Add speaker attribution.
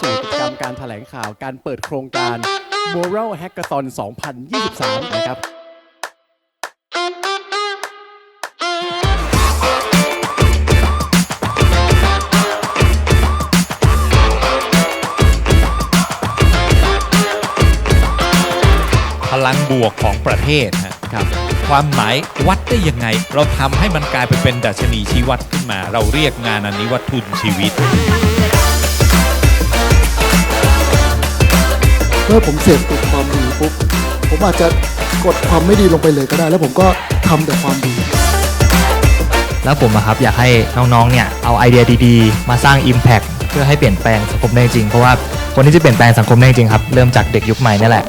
Speaker 1: สู่กิจกรรมการแถลงข่าวการเปิดโครงการ Moral Hackathon 2023 นะครับ
Speaker 2: พลังบวกของประเทศฮะ
Speaker 1: ครับ
Speaker 2: ความหมายวัดได้ยังไง เราทำให้มันกลายไปเป็นดัชนีชี้วัดขึ้นมา เราเรียกงานอันนี้ว่าทุนชีวิต
Speaker 3: มื่อผมเสพติดความดีปุ๊บผมอาจจะกดความไม่ดีลงไปเลยก็ได้ แล้วผมก็ทำแต่ความดี
Speaker 4: แล้วผมอะครับอยากให้น้องๆเนี่ยเอาไอเดียดีๆ มาสร้าง Impact เพื่อให้เปลี่ยนแปลงสังคมได้จริง เพราะว่าคนที่จะเปลี่ยนแปลงสังคมได้จริงครับ เริ่มจากเด็กยุคใหม่นี่แหละ